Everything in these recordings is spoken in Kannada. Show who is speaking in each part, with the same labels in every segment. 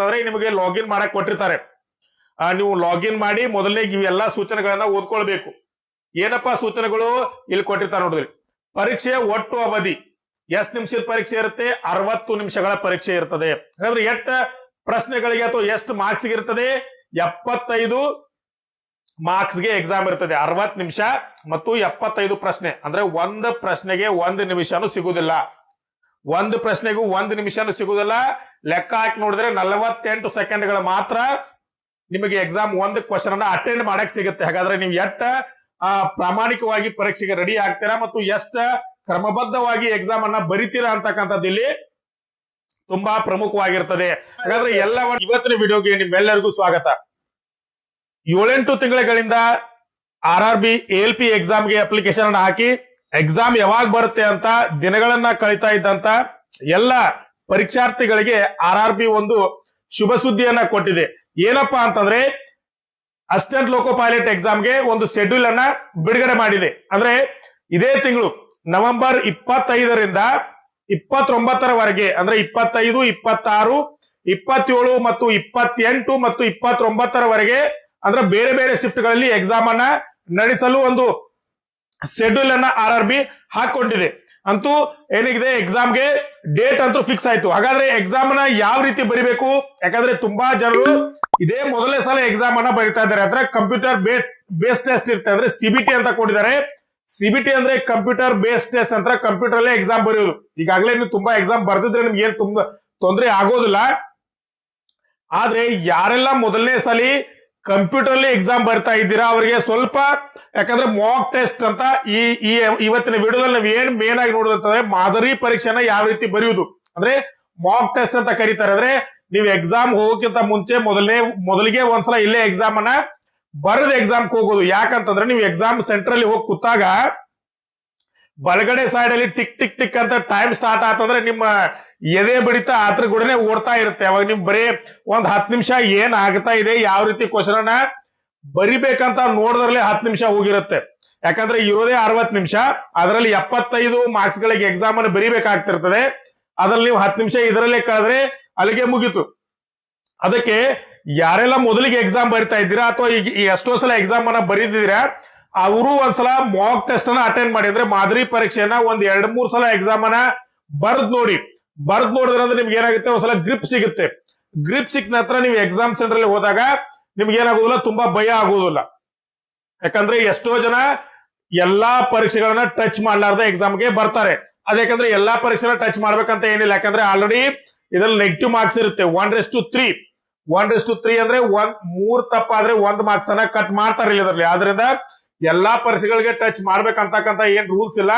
Speaker 1: ಅಂತಂದ್ರೆ ನಿಮಗೆ ಲಾಗಿನ್ ಮಾಡಕ್ ಕೊಟ್ಟಿರ್ತಾರೆ. ನೀವು ಲಾಗಿನ್ ಮಾಡಿ ಮೊದಲನೇ ಇವೆಲ್ಲಾ ಸೂಚನೆಗಳನ್ನ ಓದ್ಕೊಳ್ಬೇಕು. ಏನಪ್ಪಾ ಸೂಚನೆಗಳು? ಇಲ್ಲಿ ಕೊಟ್ಟಿರ್ತಾರೆ ನೋಡಿದ್ರಿ. ಪರೀಕ್ಷೆಯ ಒಟ್ಟು ಅವಧಿ. ಎಷ್ಟು ನಿಮಿಷದ ಪರೀಕ್ಷೆ ಇರುತ್ತೆ? ಅರವತ್ತು ನಿಮಿಷಗಳ ಪರೀಕ್ಷೆ ಇರ್ತದೆ. ಹಾಗಾದ್ರೆ ಎಷ್ಟು ಪ್ರಶ್ನೆಗಳಿಗೆ ಅಥವಾ ಎಷ್ಟು ಮಾರ್ಕ್ಸ್ ಇರ್ತದೆ? ಎಪ್ಪತ್ತೈದು ಮಾರ್ಕ್ಸ್ಗೆ ಎಕ್ಸಾಮ್ ಇರ್ತದೆ. ಅರವತ್ ನಿಮಿಷ ಮತ್ತು ಎಪ್ಪತ್ತೈದು ಪ್ರಶ್ನೆ. ಅಂದ್ರೆ ಒಂದು ಪ್ರಶ್ನೆಗೆ ಒಂದು ನಿಮಿಷನೂ ಸಿಗುದಿಲ್ಲ. ಒಂದು ಪ್ರಶ್ನೆಗೂ ಒಂದು ನಿಮಿಷನೂ ಸಿಗುದಿಲ್ಲ ಲೆಕ್ಕ ಹಾಕಿ ನೋಡಿದ್ರೆ ನಲವತ್ತೆಂಟು ಸೆಕೆಂಡ್ಗಳ ಮಾತ್ರ ನಿಮಗೆ ಎಕ್ಸಾಮ್ ಒಂದು ಕ್ವಶನ್ ಅನ್ನ ಅಟೆಂಡ್ ಮಾಡಕ್ ಸಿಗುತ್ತೆ. ಹಾಗಾದ್ರೆ ನೀವು ಎಷ್ಟ ಆ, ಪ್ರಾಮಾಣಿಕವಾಗಿ ಪರೀಕ್ಷೆಗೆ ರೆಡಿ ಆಗ್ತೀರಾ ಮತ್ತು ಎಷ್ಟ ಕ್ರಮಬದ್ಧವಾಗಿ ಎಕ್ಸಾಮ್ ಅನ್ನ ಬರಿತೀರಾ ಅಂತಕ್ಕಂಥದ್ದು ಇಲ್ಲಿ ತುಂಬಾ ಪ್ರಮುಖವಾಗಿರ್ತದೆ. ಹಾಗಾದ್ರೆ ಎಲ್ಲ ಇವತ್ತಿನ ವಿಡಿಯೋಗೆ ನಿಮ್ಮೆಲ್ಲರಿಗೂ ಸ್ವಾಗತ. ಏಳೆಂಟು ತಿಂಗಳುಗಳಿಂದ R R B L P ಎಕ್ಸಾಮ್ಗೆ ಅಪ್ಲಿಕೇಶನ್ ಅನ್ನ ಹಾಕಿ ಎಕ್ಸಾಮ್ ಯಾವಾಗ ಬರುತ್ತೆ ಅಂತ, ದಿನಗಳನ್ನ ಕಳೀತಾ ಇದ್ದಂತ ಎಲ್ಲ ಪರೀಕ್ಷಾರ್ಥಿಗಳಿಗೆ ಆರ್ ಆರ್ ಬಿ ಒಂದು ಶುಭ ಸುದ್ದಿಯನ್ನ ಕೊಟ್ಟಿದೆ. ಏನಪ್ಪಾ ಅಂತಂದ್ರೆ ಅಸಿಸ್ಟೆಂಟ್ ಲೋಕೋ ಪೈಲಟ್ ಎಕ್ಸಾಮ್ಗೆ ಒಂದು ಶೆಡ್ಯೂಲ್ ಅನ್ನ ಬಿಡುಗಡೆ ಮಾಡಿದೆ. ಅಂದ್ರೆ, ಇದೇ ತಿಂಗಳು, ನವೆಂಬರ್ ಇಪ್ಪತ್ತೈದರಿಂದ ಇಪ್ಪತ್ತೊಂಬತ್ತರವರೆಗೆ ಅಂದ್ರೆ ಇಪ್ಪತ್ತೈದು, ಇಪ್ಪತ್ತಾರು, ಇಪ್ಪತ್ತೇಳು ಮತ್ತು ಇಪ್ಪತ್ತೆಂಟು ಮತ್ತು ಇಪ್ಪತ್ತೊಂಬತ್ತರವರೆಗೆ ಅಂದ್ರೆ ಬೇರೆ ಬೇರೆ ಶಿಫ್ಟ್ಗಳಲ್ಲಿ ಎಕ್ಸಾಮ್ ಅನ್ನ ನಡೆಸಲು ಒಂದು ಶೆಡ್ಯೂಲ್ ಅನ್ನ ಆರ್ ಆರ್ ಬಿ ಹಾಕೊಂಡಿದೆ ಅಂತೂ ಏನಿದೆ ಎಕ್ಸಾಮ್ಗೆ ಡೇಟ್ ಅಂತೂ ಫಿಕ್ಸ್ ಆಯ್ತು. ಹಾಗಾದ್ರೆ ಎಕ್ಸಾಮ್ನ ಯಾವ ರೀತಿ ಬರಿಬೇಕು? ಯಾಕಂದ್ರೆ ತುಂಬಾ ಜನರು ಇದೇ ಮೊದಲನೇ ಸಲ ಎಕ್ಸಾಮ್ ಅನ್ನ ಬರಿತಾ ಇದ್ದಾರೆ. ಅಂದ್ರೆ ಕಂಪ್ಯೂಟರ್ ಬೇಸ್ ಟೆಸ್ಟ್ ಇರುತ್ತೆ. ಅಂದ್ರೆ ಸಿಬಿಟಿ ಅಂತ ಕೊಟ್ಟಿದ್ದಾರೆ. ಸಿಬಿಟಿ ಅಂದ್ರೆ ಕಂಪ್ಯೂಟರ್ ಬೇಸ್ ಟೆಸ್ಟ್ ಅಂತ ಕಂಪ್ಯೂಟರ್ ಅಲ್ಲೇ ಎಕ್ಸಾಮ್ ಬರೆಯೋದು. ಈಗಾಗಲೇ ನೀವು ತುಂಬಾ ಎಕ್ಸಾಮ್ ಬರ್ದಿದ್ರೆ ನಿಮ್ಗೆ ಏನ್ ತುಂಬಾ ತೊಂದರೆ ಆಗೋದಿಲ್ಲ. ಆದ್ರೆ ಯಾರೆಲ್ಲ ಮೊದಲನೇ ಸಲಿ ಕಂಪ್ಯೂಟರ್ ಅಲ್ಲಿ ಎಕ್ಸಾಮ್ ಬರ್ತಾ ಇದ್ದೀರಾ? ಅವರಿಗೆ ಸ್ವಲ್ಪ ಯಾಕಂದ್ರೆ ಮಾಕ್ ಟೆಸ್ಟ್ ಅಂತ ಈ ಈ ಇವತ್ತಿನ ವಿಡಿಯೋದಲ್ಲಿ ನಾವು ಏನ್ ಮೇನ್ ಆಗಿ ನೋಡೋದಂತಂದ್ರೆ ಮಾದರಿ ಪರೀಕ್ಷೆನ ಯಾವ ರೀತಿ ಬರೆಯುವುದು? ಅಂದ್ರೆ ಮಾಕ್ ಟೆಸ್ಟ್ ಅಂತ ಕರೀತಾರೆ. ಅಂದ್ರೆ ನೀವು ಎಕ್ಸಾಮ್ ಹೋಗೋಕ್ಕಿಂತ ಮುಂಚೆ ಮೊದಲನೇ, ಮೊದಲಿಗೆ ಒಂದ್ಸಲ ಇಲ್ಲೇ ಎಕ್ಸಾಮ್ ಅನ್ನ ಬರೆದ ಎಕ್ಸಾಮ್ ಹೋಗೋದು. ಯಾಕಂತಂದ್ರೆ ನೀವು ಎಕ್ಸಾಮ್ ಸೆಂಟರ್ ಅಲ್ಲಿ ಹೋಗಿ ಕೂತಾಗ ಬಲಗಡೆ ಸೈಡ್ ಅಲ್ಲಿ ಟಿಕ್ ಟಿಕ್ ಟಿಕ್ ಅಂತ ಟೈಮ್ ಸ್ಟಾರ್ಟ್ ಆತಂದ್ರೆ ನಿಮ್ಮ ಎದೆ ಬಡಿತ ಆತರ ಕೂಡನೆ ಓಡ್ತಾ ಇರುತ್ತೆ. ಅವಾಗ ನಿಮ್ ಬರೀ ಒಂದ್ ಹತ್ ನಿಮಿಷ ಏನ್ ಆಗ್ತಾ ಇದೆ, ಯಾವ ರೀತಿ ಕ್ವಶನ್ ಬರಿಬೇಕಂತ ನೋಡಿದ್ರಲ್ಲಿ ಹತ್ ನಿಮಿಷ ಹೋಗಿರುತ್ತೆ. ಯಾಕಂದ್ರೆ ಇರೋದೇ ಅರವತ್ ನಿಮಿಷ, ಅದರಲ್ಲಿ ಎಪ್ಪತ್ತೈದು ಮಾರ್ಕ್ಸ್ ಗಳಿಗೆ ಎಕ್ಸಾಮ್ ಅನ್ನು ಬರಿಬೇಕಾಗ್ತಿರ್ತದೆ. ಅದ್ರಲ್ಲಿ ನೀವು ಹತ್ತು ನಿಮಿಷ ಇದರಲ್ಲೇ ಕಳೆದ್ರೆ ಅಲ್ಲಿಗೆ ಮುಗೀತು. ಅದಕ್ಕೆ ಯಾರೆಲ್ಲ ಮೊದಲಿಗೆ ಎಕ್ಸಾಮ್ ಬರಿತಾ ಇದ್ದೀರಾ ಅಥವಾ ಈಗ ಎಷ್ಟೋ ಸಲ ಎಕ್ಸಾಮ್ ಅನ್ನ ಬರೀದಿದ್ದೀರಾ, ಅವರು ಒಂದ್ಸಲ ಮಾಕ್ ಟೆಸ್ಟ್ ಅನ್ನ ಅಟೆಂಡ್ ಮಾಡಿ. ಅಂದ್ರೆ ಮಾದರಿ ಪರೀಕ್ಷೆಯನ್ನ ಒಂದ್ ಎರಡ್ ಮೂರ್ ಸಲ ಎಕ್ಸಾಮ್ ಅನ್ನ ಬರ್ದ್ ನೋಡಿ. ಬರ್ದ್ ನೋಡಿದ್ರೆ ಅಂದ್ರೆ ನಿಮ್ಗೆ ಏನಾಗುತ್ತೆ? ಒಂದ್ಸಲ ಗ್ರಿಪ್ ಸಿಗುತ್ತೆ. ಗ್ರಿಪ್ ಸಿಕ್ಕ ನಂತರ ನೀವು ಎಕ್ಸಾಮ್ ಸೆಂಟರ್ ಅಲ್ಲಿ ಹೋದಾಗ ನಿಮ್ಗೆ ಏನಾಗೋದಿಲ್ಲ, ತುಂಬಾ ಭಯ ಆಗುವುದಿಲ್ಲ ಯಾಕಂದ್ರೆ ಎಷ್ಟೋ ಜನ ಎಲ್ಲಾ ಪರೀಕ್ಷೆಗಳನ್ನ ಟಚ್ ಮಾಡ್ಲಾರ್ದ ಎಕ್ಸಾಮ್ಗೆ ಬರ್ತಾರೆ. ಅದೇಕಂದ್ರೆ ಎಲ್ಲಾ ಪರೀಕ್ಷೆನ ಟಚ್ ಮಾಡ್ಬೇಕಂತ ಏನಿಲ್ಲ. ಯಾಕಂದ್ರೆ ಆಲ್ರೆಡಿ ಇದ್ರಲ್ಲಿ ನೆಗೆಟಿವ್ ಮಾರ್ಕ್ಸ್ ಇರುತ್ತೆ. One is to three one is to three ಅಂದ್ರೆ ಒಂದ್, ಮೂರ್ ತಪ್ಪಾದ್ರೆ ಒಂದ್ ಮಾರ್ಕ್ಸ್ ಅನ್ನ ಕಟ್ ಮಾಡ್ತಾರಿಲ್ಲ ಇದರಲ್ಲಿ ಆದ್ರಿಂದ ಎಲ್ಲಾ ಪರೀಕ್ಷೆಗಳಿಗೆ ಟಚ್ ಮಾಡ್ಬೇಕಂತಕ್ಕಂತ ಏನ್ ರೂಲ್ಸ್ ಇಲ್ಲ.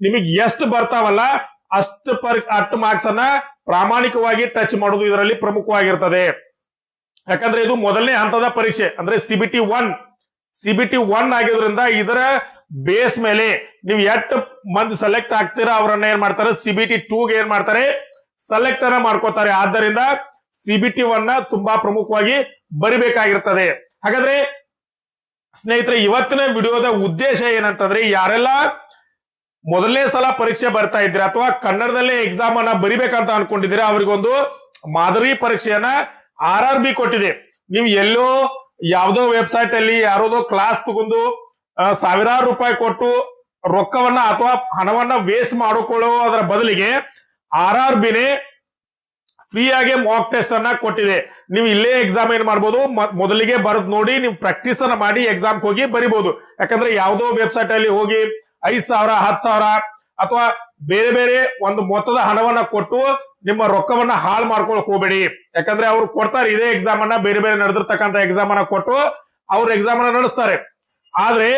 Speaker 1: ನಿಮಗೆ ಎಷ್ಟು ಬರ್ತಾವಲ್ಲ ಅಷ್ಟು ಪರ್ ಅಷ್ಟು ಮಾರ್ಕ್ಸ್ ಅನ್ನ ಪ್ರಾಮಾಣಿಕವಾಗಿ ಟಚ್ ಮಾಡೋದು ಇದರಲ್ಲಿ ಪ್ರಮುಖವಾಗಿರ್ತದೆ. ಯಾಕಂದ್ರೆ ಇದು ಮೊದಲನೇ ಹಂತದ ಪರೀಕ್ಷೆ, ಅಂದ್ರೆ ಸಿಬಿಟಿ ಒನ್ ಸಿಬಿಟಿ ಒನ್ ಆಗಿದ್ರಿಂದ ಇದರ ಬೇಸ್ ಮೇಲೆ ನೀವು ಎಷ್ಟು ಮಂದಿ ಸೆಲೆಕ್ಟ್ ಆಗ್ತೀರಾ, ಅವರನ್ನ ಏನ್ ಮಾಡ್ತಾರೆ? ಸಿಬಿಟಿ ಟೂಗೆ ಏನ್ ಮಾಡ್ತಾರೆ? ಸೆಲೆಕ್ಟ್ ಅನ್ನ ಮಾಡ್ಕೋತಾರೆ. ಆದ್ದರಿಂದ ಸಿಬಿಟಿ ಒನ್ ತುಂಬಾ ಪ್ರಮುಖವಾಗಿ ಬರಿಬೇಕಾಗಿರ್ತದೆ. ಹಾಗಾದ್ರೆ ಸ್ನೇಹಿತರೆ, ಇವತ್ತಿನ ವಿಡಿಯೋದ ಉದ್ದೇಶ ಏನಂತಂದ್ರೆ, ಯಾರೆಲ್ಲ ಮೊದಲನೇ ಸಲ ಪರೀಕ್ಷೆ ಬರ್ತಾ ಇದ್ರೆ ಅಥವಾ ಕನ್ನಡದಲ್ಲೇ ಎಕ್ಸಾಮ್ ಅನ್ನ ಬರಿಬೇಕಂತ ಅನ್ಕೊಂಡಿದ್ದೀರಾ, ಅವರಿಗೊಂದು ಮಾದರಿ ಪರೀಕ್ಷೆಯನ್ನ ಆರ್ ಆರ್ ಬಿ ಕೊಟ್ಟಿದೆ. ನೀವು ಎಲ್ಲೋ ಯಾವ್ದೋ ವೆಬ್ಸೈಟ್ ಅಲ್ಲಿ ಯಾರೋದೋ ಕ್ಲಾಸ್ ತಗೊಂಡು ಸಾವಿರಾರು ರೂಪಾಯಿ ಕೊಟ್ಟು ರೊಕ್ಕವನ್ನ ಅಥವಾ ಹಣವನ್ನ ವೇಸ್ಟ್ ಮಾಡಿಕೊಳ್ಳೋ ಅದರ ಬದಲಿಗೆ ಆರ್ ಆರ್ ಬಿನೇ ಫ್ರೀ ಆಗಿ ಮಾಕ್ ಟೆಸ್ಟ್ ಅನ್ನ ಕೊಟ್ಟಿದೆ. ನೀವು ಇಲ್ಲೇ ಎಕ್ಸಾಮ್ ಏನ್ ಮಾಡ್ಬೋದು ಮೊದಲಿಗೆ ಬರೆದು ನೋಡಿ, ನೀವು ಪ್ರಾಕ್ಟೀಸ್ ಅನ್ನ ಮಾಡಿ ಎಕ್ಸಾಮ್ ಹೋಗಿ ಬರಿಬಹುದು ಯಾಕಂದ್ರೆ ಯಾವ್ದೋ ವೆಬ್ಸೈಟ್ ಅಲ್ಲಿ ಹೋಗಿ ಐದ್ ಸಾವಿರ, ಹತ್ ಸಾವಿರ ಅಥವಾ ಬೇರೆ ಬೇರೆ ಒಂದು ಮೊತ್ತದ ಹಣವನ್ನ ಕೊಟ್ಟು ನಿಮ್ಮ ರೊಕ್ಕವನ್ನ ಹಾಳು ಮಾಡ್ಕೊಳಕ್ ಹೋಗ್ಬೇಡಿ. ಯಾಕಂದ್ರೆ ಅವ್ರು ಕೊಡ್ತಾರೆ ಇದೇ ಎಕ್ಸಾಮ್ ಅನ್ನ, ಬೇರೆ ಬೇರೆ ನಡೆದಿರ್ತಕ್ಕಂಥ ಎಕ್ಸಾಮ್ ಅನ್ನ ಕೊಟ್ಟು ಅವ್ರ ಎಕ್ಸಾಮ್ ಅನ್ನ ನಡೆಸ್ತಾರೆ. ಆದ್ರೆ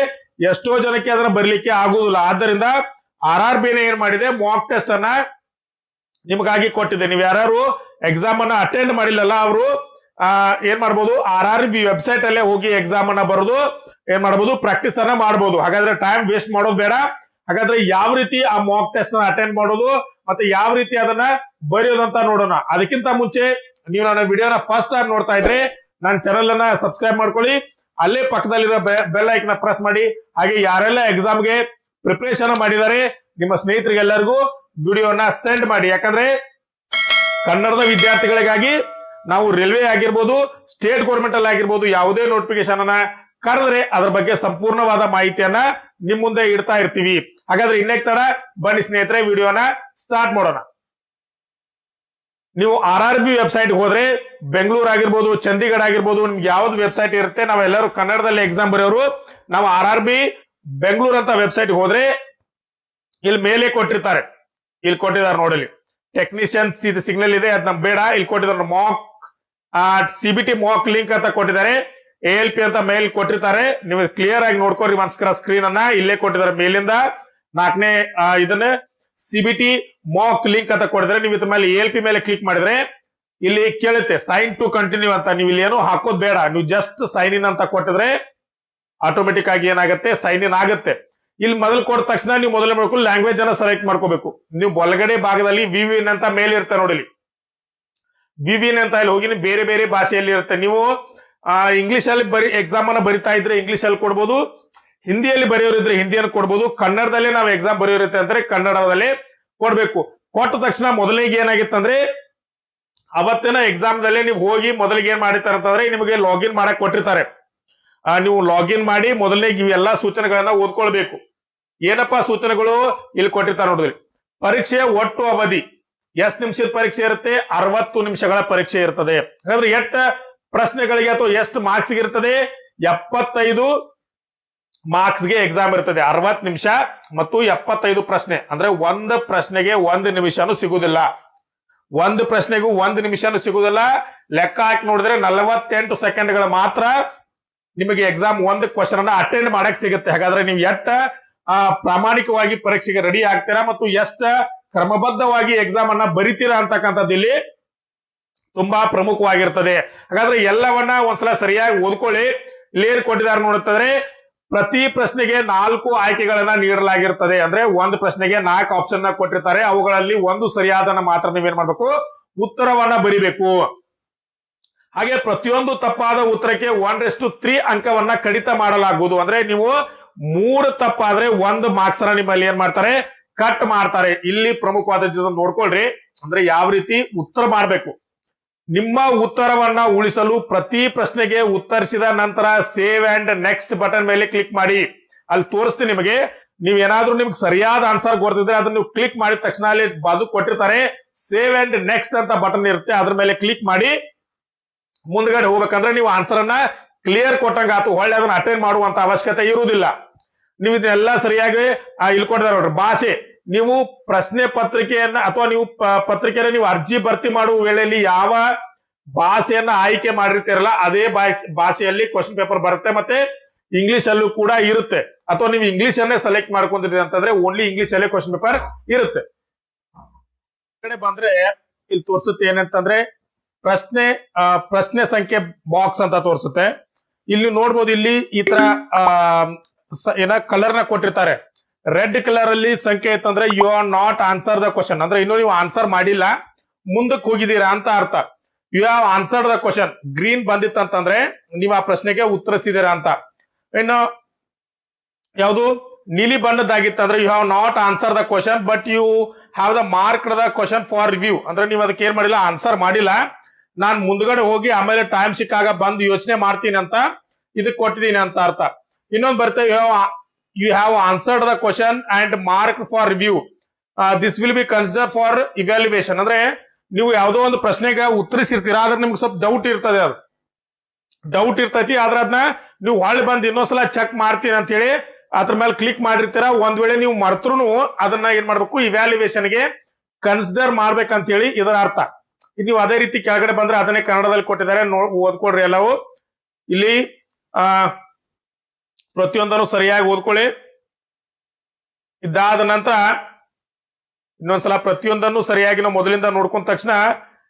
Speaker 1: ಎಷ್ಟೋ ಜನಕ್ಕೆ ಅದನ್ನ ಬರಲಿಕ್ಕೆ ಆಗುದಿಲ್ಲ ಆದ್ದರಿಂದ ಆರ್ ಆರ್ ಬಿನೇ ಏನ್ ಮಾಡಿದೆ? ಮಾಕ್ ಟೆಸ್ಟ್ ಅನ್ನ ನಿಮಗಾಗಿ ಕೊಟ್ಟಿದೆ. ನೀವು ಯಾರು ಎಕ್ಸಾಮ್ ಅನ್ನ ಅಟೆಂಡ್ ಮಾಡಿಲ್ಲಲ್ಲ ಅವರು ಏನ್ ಮಾಡ್ಬೋದು? ಆರ್ ಆರ್ ಬಿ ವೆಬ್ಸೈಟ್ ಅಲ್ಲೇ ಹೋಗಿ ಎಕ್ಸಾಮ್ ಅನ್ನ ಬರೋದು ಏನ್ ಮಾಡ್ಬೋದು? ಪ್ರಾಕ್ಟೀಸ್ ಅನ್ನ ಮಾಡ್ಬೋದು. ಹಾಗಾದ್ರೆ ಟೈಮ್ ವೇಸ್ಟ್ ಮಾಡೋದು ಬೇಡ. ಹಾಗಾದ್ರೆ ಯಾವ ರೀತಿ ಆ ಮಾಕ್ ಟೆಸ್ಟ್ನ ಅಟೆಂಡ್ ಮಾಡೋದು ಮತ್ತೆ ಯಾವ ರೀತಿ ಅದನ್ನ ಬರೆಯೋದಂತ ನೋಡೋಣ. ಅದಕ್ಕಿಂತ ಮುಂಚೆ ನೀವು ನನ್ನ ವಿಡಿಯೋನ ಫಸ್ಟ್ ಟೈಮ್ ನೋಡ್ತಾ ಇದ್ರೆ ನನ್ನ ಚಾನಲ್ ಅನ್ನ ಸಬ್ಸ್ಕ್ರೈಬ್ ಮಾಡ್ಕೊಳ್ಳಿ. ಅಲ್ಲೇ ಪಕ್ಕದಲ್ಲಿರೋ ಬೆಲ್ನ ಪ್ರೆಸ್ ಮಾಡಿ. ಹಾಗೆ ಯಾರೆಲ್ಲ ಎಕ್ಸಾಮ್ಗೆ ಪ್ರಿಪರೇಷನ್ ಮಾಡಿದ್ದಾರೆ, ನಿಮ್ಮ ಸ್ನೇಹಿತರಿಗೆಲ್ಲರಿಗೂ ವಿಡಿಯೋನ ಸೆಂಡ್ ಮಾಡಿ. ಯಾಕಂದ್ರೆ ಕನ್ನಡದ ವಿದ್ಯಾರ್ಥಿಗಳಿಗಾಗಿ ನಾವು ರೈಲ್ವೆ ಆಗಿರ್ಬೋದು ಸ್ಟೇಟ್ ಗೌರ್ಮೆಂಟ್ ಅಲ್ಲಿ ಆಗಿರ್ಬೋದು ಯಾವುದೇ ನೋಟಿಫಿಕೇಶನ್ ಅನ್ನ ಕರೆದ್ರೆ ಅದ್ರ ಬಗ್ಗೆ ಸಂಪೂರ್ಣವಾದ ಮಾಹಿತಿಯನ್ನ ನಿಮ್ ಮುಂದೆ ಇಡ್ತಾ ಇರ್ತೀವಿ. ಹಾಗಾದ್ರೆ ಇನ್ನೇಕ್ ತರ ಬನ್ನಿ ಸ್ನೇಹಿತರೆ ವಿಡಿಯೋನ ಸ್ಟಾರ್ಟ್ ಮಾಡೋಣ. ನೀವು ಆರ್ ಆರ್ ಬಿ ವೆಬ್ಸೈಟ್ ಹೋದ್ರೆ ಬೆಂಗಳೂರು ಆಗಿರ್ಬೋದು ಚಂಡೀಗಢ ಆಗಿರ್ಬೋದು, ನಿಮ್ಗೆ ಯಾವ್ದು ವೆಬ್ಸೈಟ್ ಇರುತ್ತೆ, ನಾವೆಲ್ಲರೂ ಕನ್ನಡದಲ್ಲಿ ಎಕ್ಸಾಮ್ ಬರೆಯೋರು. ನಾವು ಆರ್ ಆರ್ ಬಿ ಬೆಂಗಳೂರು ಅಂತ ವೆಬ್ಸೈಟ್ ಹೋದ್ರೆ ಇಲ್ಲಿ ಮೇಲೆ ಕೊಟ್ಟಿರ್ತಾರೆ. ಇಲ್ಲಿ ಕೊಟ್ಟಿದ್ದಾರೆ ನೋಡಲಿ ಟೆಕ್ನಿಷಿಯನ್ಸ್ ಇದು ಸಿಗ್ನಲ್ ಇದೆ ಅದ್ ನಮ್ ಬೇಡ, ಇಲ್ಲಿ ಕೊಟ್ಟಿದ್ದಾರೆ ಮಾಕ್ ಸಿಬಿಟಿ ಮಾಕ್ ಲಿಂಕ್ ಅಂತ ಕೊಟ್ಟಿದ್ದಾರೆ. ಎ ಎಲ್ ಪಿ ಅಂತ ಮೇಲ್ ಕೊಟ್ಟಿರ್ತಾರೆ. ನೀವು ಕ್ಲಿಯರ್ ಆಗಿ ನೋಡ್ಕೋರಿ ಮನಸ್ಕರ ಸ್ಕ್ರೀನ್ ಅನ್ನ. ಇಲ್ಲೇ ಕೊಟ್ಟಿದ್ದಾರೆ ಮೇಲಿಂದ. ನಾಲ್ಕನೇ ಇದನ್ನ ಸಿಬಿಟಿ ಮಾಕ್ ಲಿಂಕ್ ಅಂತ ಕೊಟ್ಟಿದ್ರೆ ನೀವು ಇದ್ರ ಮೇಲೆ ಎ ಎಲ್ ಪಿ ಮೇಲೆ ಕ್ಲಿಕ್ ಮಾಡಿದ್ರೆ ಇಲ್ಲಿ ಕೇಳುತ್ತೆ ಸೈನ್ ಟು ಕಂಟಿನ್ಯೂ ಅಂತ. ನೀವು ಇಲ್ಲಿ ಏನು ಹಾಕೋದ್ ಬೇಡ. ನೀವು ಜಸ್ಟ್ ಸೈನ್ ಇನ್ ಅಂತ ಕೊಟ್ಟಿದ್ರೆ ಆಟೋಮೆಟಿಕ್ ಆಗಿ ಏನಾಗುತ್ತೆ? ಸೈನ್ ಇನ್ ಆಗುತ್ತೆ. ಇಲ್ಲಿ ಮೊದಲು ಕೊಟ್ಟ ತಕ್ಷಣ ನೀವು ಮೊದಲೇ ಮಾಡ್ಕೊಂಡು ಲ್ಯಾಂಗ್ವೇಜ್ ಅನ್ನ ಸೆಲೆಕ್ಟ್ ಮಾಡ್ಕೋಬೇಕು. ನೀವು ಒಳಗಡೆ ಭಾಗದಲ್ಲಿ ವಿವಿನ್ ಅಂತ ಮೇಲೆ ಇರುತ್ತೆ ನೋಡಿ ವಿವಿನ್ ಅಂತ ಇಲ್ಲಿ ಹೋಗಿ ಬೇರೆ ಬೇರೆ ಭಾಷೆಯಲ್ಲಿ ಇರುತ್ತೆ. ನೀವು ಇಂಗ್ಲಿಷ್ ಅಲ್ಲಿ ಬರಿ ಎಕ್ಸಾಮ್ ಅನ್ನ ಬರಿತಾ ಇದ್ರೆ ಇಂಗ್ಲಿಷ್ ಅಲ್ಲಿ ಕೊಡ್ಬೋದು. ಹಿಂದಿಯಲ್ಲಿ ಬರೆಯೋರಿದ್ರೆ ಹಿಂದಿಯನ್ನು ಕೊಡ್ಬೋದು. ಕನ್ನಡದಲ್ಲೇ ನಾವು ಎಕ್ಸಾಮ್ ಬರೆಯೋರಿತ್ತೆ ಅಂದ್ರೆ ಕನ್ನಡದಲ್ಲಿ ಕೊಡ್ಬೇಕು. ಕೊಟ್ಟ ತಕ್ಷಣ ಮೊದಲಿಗೆ ಏನಾಗಿತ್ತಂದ್ರೆ ಅವತ್ತಿನ ಎಕ್ಸಾಮ್ ದಲ್ಲೇ ನೀವು ಹೋಗಿ ಮೊದಲಿಗೆ ಏನ್ ಮಾಡಿರ್ತಾರೆ ಅಂತಂದ್ರೆ ನಿಮಗೆ ಲಾಗಿನ್ ಮಾಡಕ್ ಕೊಟ್ಟಿರ್ತಾರೆ. ಆ, ನೀವು ಲಾಗಿನ್ ಮಾಡಿ ಮೊದಲನೇ ಇವೆಲ್ಲಾ ಸೂಚನೆಗಳನ್ನ ಓದ್ಕೊಳ್ಬೇಕು. ಏನಪ್ಪಾ ಸೂಚನೆಗಳು? ಇಲ್ಲಿ ಕೊಟ್ಟಿರ್ತಾರೆ ನೋಡಿದ್ರಿ ಪರೀಕ್ಷೆಯ ಒಟ್ಟು ಅವಧಿ. ಎಷ್ಟು ನಿಮಿಷದ ಪರೀಕ್ಷೆ ಇರುತ್ತೆ? ಅರವತ್ತು ನಿಮಿಷಗಳ ಪರೀಕ್ಷೆ ಇರ್ತದೆ. ಹಾಗಾದ್ರೆ ಎಷ್ಟ ಪ್ರಶ್ನೆಗಳಿಗೆ ಅಥವಾ ಎಷ್ಟು ಮಾರ್ಕ್ಸ್ ಇರ್ತದೆ? ಎಪ್ಪತ್ತೈದು ಮಾರ್ಕ್ಸ್ಗೆ ಎಕ್ಸಾಮ್ ಇರ್ತದೆ. ಅರವತ್ ನಿಮಿಷ ಮತ್ತು ಎಪ್ಪತ್ತೈದು ಪ್ರಶ್ನೆ. ಅಂದ್ರೆ ಒಂದು ಪ್ರಶ್ನೆಗೆ ಒಂದು ನಿಮಿಷನೂ ಸಿಗುದಿಲ್ಲ. ಒಂದು ಪ್ರಶ್ನೆಗೂ ಒಂದು ನಿಮಿಷನೂ ಸಿಗುದಿಲ್ಲ. ಲೆಕ್ಕ ಹಾಕಿ ನೋಡಿದ್ರೆ ನಲವತ್ತೆಂಟು ಸೆಕೆಂಡ್ಗಳು ಮಾತ್ರ ನಿಮಗೆ ಎಕ್ಸಾಮ್ ಒಂದು ಕ್ವಶನ್ ಅನ್ನ ಅಟೆಂಡ್ ಮಾಡಕ್ ಸಿಗುತ್ತೆ. ಹಾಗಾದ್ರೆ ನೀವು ಎಷ್ಟ ಪ್ರಾಮಾಣಿಕವಾಗಿ ಪರೀಕ್ಷೆಗೆ ರೆಡಿ ಆಗ್ತೀರಾ ಮತ್ತು ಎಷ್ಟ ಕ್ರಮಬದ್ಧವಾಗಿ ಎಕ್ಸಾಮ್ ಅನ್ನ ಬರಿತೀರಾ ಅಂತಕ್ಕಂಥದ್ದು ಇಲ್ಲಿ ತುಂಬಾ ಪ್ರಮುಖವಾಗಿರ್ತದೆ. ಹಾಗಾದ್ರೆ ಎಲ್ಲವನ್ನ ಒಂದ್ಸಲ ಸರಿಯಾಗಿ ಓದ್ಕೊಳ್ಳಿ. ಲೇರ್ ಕೊಟ್ಟಿದ್ದಾರೆ ನೋಡುತ್ತಂದ್ರೆ ಪ್ರತಿ ಪ್ರಶ್ನೆಗೆ ನಾಲ್ಕು ಆಯ್ಕೆಗಳನ್ನ ನೀಡಲಾಗಿರ್ತದೆ. ಅಂದ್ರೆ ಒಂದು ಪ್ರಶ್ನೆಗೆ ನಾಲ್ಕು ಆಪ್ಷನ್ನ ಕೊಟ್ಟಿರ್ತಾರೆ. ಅವುಗಳಲ್ಲಿ ಒಂದು ಸರಿಯಾದನ್ನ ಮಾತ್ರ ನೀವೇನ್ ಮಾಡ್ಬೇಕು? ಉತ್ತರವನ್ನ ಬರಿಬೇಕು. ಹಾಗೆ ಪ್ರತಿಯೊಂದು ತಪ್ಪಾದ ಉತ್ತರಕ್ಕೆ ಒನ್ ರೆಸ್ಟು ತ್ರೀ ಅಂಕವನ್ನ ಕಡಿತ ಮಾಡಲಾಗುವುದು. ಅಂದ್ರೆ ನೀವು ಮೂರು ತಪ್ಪಾದ್ರೆ ಒಂದು ಮಾರ್ಕ್ಸ್ ಅನ್ನ ನಿಮ್ಮಲ್ಲಿ ಏನ್ ಮಾಡ್ತಾರೆ? ಕಟ್ ಮಾಡ್ತಾರೆ. ಇಲ್ಲಿ ಪ್ರಮುಖವಾದ ನೋಡ್ಕೊಳ್ರಿ. ಅಂದ್ರೆ ಯಾವ ರೀತಿ ಉತ್ತರ ಮಾಡ್ಬೇಕು? ನಿಮ್ಮ ಉತ್ತರವನ್ನ ಉಳಿಸಲು ಪ್ರತಿ ಪ್ರಶ್ನೆಗೆ ಉತ್ತರಿಸಿದ ನಂತರ ಸೇವ್ ಅಂಡ್ ನೆಕ್ಸ್ಟ್ ಬಟನ್ ಮೇಲೆ ಕ್ಲಿಕ್ ಮಾಡಿ. ಅಲ್ಲಿ ತೋರಿಸ್ತೀನಿ ನಿಮಗೆ. ನೀವು ಏನಾದ್ರೂ ನಿಮ್ಗೆ ಸರಿಯಾದ ಆನ್ಸರ್ ಗೊತ್ತಿದ್ರೆ ಅದನ್ನ ನೀವು ಕ್ಲಿಕ್ ಮಾಡಿದ ತಕ್ಷಣ ಅಲ್ಲಿ ಬಾಜು ಕೊಟ್ಟಿರ್ತಾರೆ. ಸೇವ್ ಅಂಡ್ ನೆಕ್ಸ್ಟ್ ಅಂತ ಬಟನ್ ಇರುತ್ತೆ. ಅದ್ರ ಮೇಲೆ ಕ್ಲಿಕ್ ಮಾಡಿ. ಮುಂದ್ಗಡೆ ಹೋಗ್ಬೇಕಂದ್ರೆ ನೀವು ಆನ್ಸರ್ ಅನ್ನ ಕ್ಲಿಯರ್ ಕೊಟ್ಟಂಗ ಆತು. ಹೊಳ್ಳೆ ಅದನ್ನ ಅಟೆಂಡ್ ಮಾಡುವಂತ ಅವಶ್ಯಕತೆ ಇರುವುದಿಲ್ಲ. ನೀವು ಇದನ್ನೆಲ್ಲ ಸರಿಯಾಗಿ ಇಲ್ಲಿ ಕೊಡ್ತಾರೆ ನೋಡ್ರಿ. ಭಾಷೆ. ನೀವು ಪ್ರಶ್ನೆ ಪತ್ರಿಕೆಯನ್ನ ಅಥವಾ ನೀವು ಪ- ಪತ್ರಿಕೆಯನ್ನ ನೀವು ಅರ್ಜಿ ಭರ್ತಿ ಮಾಡುವ ವೇಳೆಯಲ್ಲಿ ಯಾವ ಭಾಷೆಯನ್ನ ಆಯ್ಕೆ ಮಾಡಿರ್ತೀರಲ್ಲ, ಅದೇ ಭಾಷೆಯಲ್ಲಿ ಕ್ವಶನ್ ಪೇಪರ್ ಬರುತ್ತೆ ಮತ್ತೆ ಇಂಗ್ಲಿಷ್ ಅಲ್ಲೂ ಕೂಡ ಇರುತ್ತೆ. ಅಥವಾ ನೀವು ಇಂಗ್ಲಿಷ್ ಅನ್ನೇ ಸೆಲೆಕ್ಟ್ ಮಾಡ್ಕೊಂಡಿದ್ದೀರಿ ಅಂತಂದ್ರೆ ಓನ್ಲಿ ಇಂಗ್ಲಿಷ್ ಅಲ್ಲೇ ಕ್ವಶನ್ ಪೇಪರ್ ಇರುತ್ತೆ ಕಡೆ ಬಂದ್ರೆ ಇಲ್ಲಿ ತೋರಿಸುತ್ತೆ ಏನಂತಂದ್ರೆ ಪ್ರಶ್ನೆ ಪ್ರಶ್ನೆ ಸಂಖ್ಯೆ ಬಾಕ್ಸ್ ಅಂತ ತೋರಿಸುತ್ತೆ. ಇಲ್ಲಿ ನೋಡ್ಬೋದು ಇಲ್ಲಿ ಈ ತರ ಏನ ಕಲರ್ನ ಕೊಟ್ಟಿರ್ತಾರೆ. ರೆಡ್ ಕಲರ್ ಅಲ್ಲಿ ಸಂಖ್ಯೆ ಇತ್ತಂದ್ರೆ you are not answer the question ಅಂದ್ರೆ ಇನ್ನು ನೀವು ಆನ್ಸರ್ ಮಾಡಿಲ್ಲ. ಮುಂದಕ್ಕೆ ಹೋಗಿದ್ದೀರಾ ಅಂತ ಅರ್ಥ. You have answer the question green ಬಂದಿತ್ತಂತಂದ್ರೆ ನೀವು ಆ ಪ್ರಶ್ನೆಗೆ ಉತ್ತರಿಸಿದೀರಾ ಅಂತ. ಇನ್ನು ಯಾವುದು? ನೀಲಿ ಬಣ್ಣದಾಗಿತ್ತಂದ್ರೆ you have not answer the question but you have the mark the question for review ಅಂದ್ರೆ ನೀವು ಅದಕ್ಕೆ ಏನ್ ಮಾಡಿಲ್ಲ? ಆನ್ಸರ್ ಮಾಡಿಲ್ಲ. ನಾನು ಮುಂದ್ಗಡೆ ಹೋಗಿ ಆಮೇಲೆ ಟೈಮ್ ಸಿಕ್ಕಾಗ ಬಂದು ಯೋಚನೆ ಮಾಡ್ತೀನಿ ಅಂತ, ಇದಕ್ಕೆ ಕೊಟ್ಟಿದ್ದೀನಿ ಅಂತ ಅರ್ಥ. ಇನ್ನೊಂದು ಬರುತ್ತೆ you have answered the question and marked for review. Uh, this will be considered for evaluation. andre ನೀವು ಯಾವುದೋ ಒಂದು ಪ್ರಶ್ನೆಗೆ ಉತ್ತರಿಸಿರ್ತೀರಾ ಆದ್ರೆ ನಿಮ್ಗೆ ಸ್ವಲ್ಪ ಡೌಟ್ ಇರ್ತದೆ ಅದು. ಡೌಟ್ ಇರ್ತೈತಿ ಆದ್ರೆ ಅದನ್ನ ನೀವು ಹೊಳ್ಳಿ ಬಂದು ಇನ್ನೊಂದ್ಸಲ ಚೆಕ್ ಮಾಡ್ತೀನಿ ಅಂತ ಹೇಳಿ ಅದ್ರ ಮೇಲೆ ಕ್ಲಿಕ್ ಮಾಡಿರ್ತೀರ ಒಂದ್ ವೇಳೆ ನೀವು ಮರ್ತೃನು ಅದನ್ನ ಏನ್ ಮಾಡ್ಬೇಕು ಇವ್ಯಾಲ್ಯುವೇಷನ್ಗೆ ಕನ್ಸಿಡರ್ ಮಾಡ್ಬೇಕಂತ ಹೇಳಿ ಇದರ ಅರ್ಥ. ನೀವು ಅದೇ ರೀತಿ ಕೆಳಗಡೆ ಬಂದ್ರೆ ಅದನ್ನೇ ಕನ್ನಡದಲ್ಲಿ ಕೊಟ್ಟಿದ್ದಾರೆ ನೋ ಓದ್ಕೊಳ್ರಿ ಎಲ್ಲವೂ. ಇಲ್ಲಿ ಆ ಪ್ರತಿಯೊಂದನ್ನು ಸರಿಯಾಗಿ ಓದ್ಕೊಳ್ಳಿ. ಇದಾದ ನಂತರ ಇನ್ನೊಂದ್ಸಲ ಪ್ರತಿಯೊಂದನ್ನು ಸರಿಯಾಗಿ ನಾವು ಮೊದಲಿಂದ ನೋಡ್ಕೊಂಡ ತಕ್ಷಣ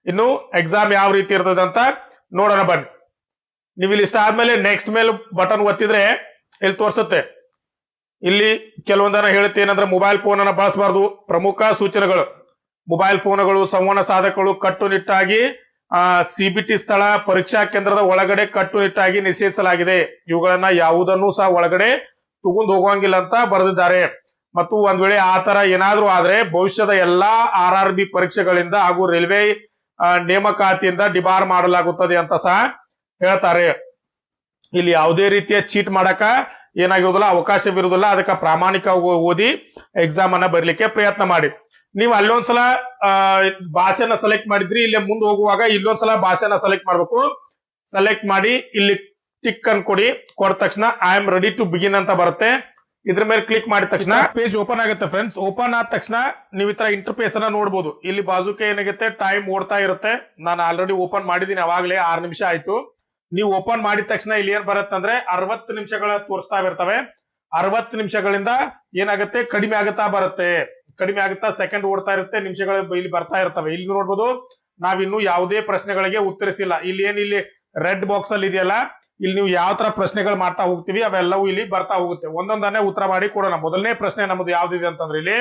Speaker 1: ಇನ್ನು ಎಕ್ಸಾಮ್ ಯಾವ ರೀತಿ ಇರ್ತದೆ ಅಂತ ನೋಡೋಣ ಬನ್ನಿ. ನೀವು ಇಲ್ಲಿ ಇಷ್ಟ ಆದ್ಮೇಲೆ ನೆಕ್ಸ್ಟ್ ಮೇಲೆ ಬಟನ್ ಒತ್ತಿದ್ರೆ ಇಲ್ಲಿ ತೋರಿಸುತ್ತೆ. ಇಲ್ಲಿ ಕೆಲವೊಂದನ್ನ ಹೇಳುತ್ತೆ ಏನಂದ್ರೆ ಮೊಬೈಲ್ ಫೋನ್ ಅನ್ನ ಬಳಸಬಾರ್ದು. ಪ್ರಮುಖ ಸೂಚನೆಗಳು. ಮೊಬೈಲ್ ಫೋನ್ಗಳು ಸಂವಹನ ಸಾಧಕಗಳು ಕಟ್ಟುನಿಟ್ಟಾಗಿ ಸಿಬಿಟಿ ಸ್ಥಳ ಪರೀಕ್ಷಾ ಕೇಂದ್ರದ ಒಳಗಡೆ ಕಟ್ಟುನಿಟ್ಟಾಗಿ ನಿಷೇಧಿಸಲಾಗಿದೆ. ಇವುಗಳನ್ನ ಯಾವುದನ್ನು ಸಹ ಒಳಗಡೆ ತಗೊಂಡು ಹೋಗಂಗಿಲ್ಲ ಅಂತ ಬರೆದಿದ್ದಾರೆ. ಮತ್ತು ಒಂದ್ ವೇಳೆ ಆ ತರ ಏನಾದ್ರೂ ಆದ್ರೆ ಭವಿಷ್ಯದ ಎಲ್ಲಾ ಆರ್ ಆರ್ ಬಿ ಪರೀಕ್ಷೆಗಳಿಂದ ಹಾಗೂ ರೈಲ್ವೆ ಆ, ನೇಮಕಾತಿಯಿಂದ ಡಿಬಾರ್ ಮಾಡಲಾಗುತ್ತದೆ ಅಂತ ಸಹ ಹೇಳ್ತಾರೆ. ಇಲ್ಲಿ ಯಾವುದೇ ರೀತಿಯ ಚೀಟ್ ಮಾಡಕ ಏನಾಗಿರುವುದಿಲ್ಲ ಅವಕಾಶವಿರುವುದಿಲ್ಲ. ಅದಕ್ಕೆ ಪ್ರಾಮಾಣಿಕ ಓದಿ ಎಕ್ಸಾಮ್ ಅನ್ನ ಬರಲಿಕ್ಕೆ ಪ್ರಯತ್ನ ಮಾಡಿ. ನೀವು ಅಲ್ಲೊಂದ್ಸಲ ಭಾಷೆನ ಸೆಲೆಕ್ಟ್ ಮಾಡಿದ್ರಿ, ಇಲ್ಲಿ ಮುಂದೆ ಹೋಗುವಾಗ ಇಲ್ಲೊಂದ್ಸಲ ಭಾಷೆನ ಸೆಲೆಕ್ಟ್ ಮಾಡ್ಬೇಕು. ಸೆಲೆಕ್ಟ್ ಮಾಡಿ, ಇಲ್ಲಿ ಟಿಕ್ ಅನ್ ಕೊಡಿ. ಕೊಡ ತಕ್ಷಣ I am ready to begin ಅಂತ ಬರುತ್ತೆ. ಇದ್ರ ಮೇಲೆ ಕ್ಲಿಕ್ ಮಾಡಿದ ತಕ್ಷಣ ಪೇಜ್ ಓಪನ್ ಆಗುತ್ತೆ ಫ್ರೆಂಡ್ಸ್ ಓಪನ್ ಆದ ತಕ್ಷಣ, ನೀವು ಇತರ ತರ ಇಂಟರ್ಫೇಸ್ ಅನ್ನ ನೋಡಬಹುದು ಇಲ್ಲಿ ಬಾಜುಕೆ ಏನಾಗುತ್ತೆ ಟೈಮ್ ಓಡ್ತಾ ಇರುತ್ತೆ. ನಾನು ಆಲ್ರೆಡಿ ಓಪನ್ ಮಾಡಿದೀನಿ ಅವಾಗಲೇ ಆರು ನಿಮಿಷ ಆಯ್ತು. ನೀವು ಓಪನ್ ಮಾಡಿದ ತಕ್ಷಣ ಇಲ್ಲಿ ಏನ್ ಬರುತ್ತೆ ಅಂದ್ರೆ, ಅರವತ್ತು ನಿಮಿಷಗಳ ತೋರಿಸ್ತಾ ಇರ್ತವೆ. ಅರವತ್ತು ನಿಮಿಷಗಳಿಂದ ಏನಾಗುತ್ತೆ, ಕಡಿಮೆ ಆಗುತ್ತಾ ಬರುತ್ತೆ. ಕಡಿಮೆ ಆಗುತ್ತಾ ಸೆಕೆಂಡ್ ಓಡ್ತಾ ಇರುತ್ತೆ, ನಿಮಿಷಗಳು ಇಲ್ಲಿ ಬರ್ತಾ ಇರ್ತವೆ. ಇಲ್ಲಿ ನೋಡ್ಬೋದು, ನಾವಿನ್ನು ಯಾವುದೇ ಪ್ರಶ್ನೆಗಳಿಗೆ ಉತ್ತರಿಸಿಲ್ಲ. ಇಲ್ಲಿ ಏನ್ ಇಲ್ಲಿ ರೆಡ್ ಬಾಕ್ಸ್ ಅಲ್ಲಿ ಇದೆಯಲ್ಲ, ಇಲ್ಲಿ ನೀವು ಯಾವ ತರ ಪ್ರಶ್ನೆಗಳು ಮಾಡ್ತಾ ಹೋಗ್ತೀವಿ, ಅವೆಲ್ಲವೂ ಇಲ್ಲಿ ಬರ್ತಾ ಹೋಗುತ್ತೆ. ಒಂದೊಂದನ್ನೇ ಉತ್ತರ ಮಾಡಿ ಕೊಡೋಣ. ಮೊದಲನೇ ಪ್ರಶ್ನೆ ನಮ್ಮದು ಯಾವ್ದಿದೆ ಅಂತಂದ್ರೆ ಇಲ್ಲಿ,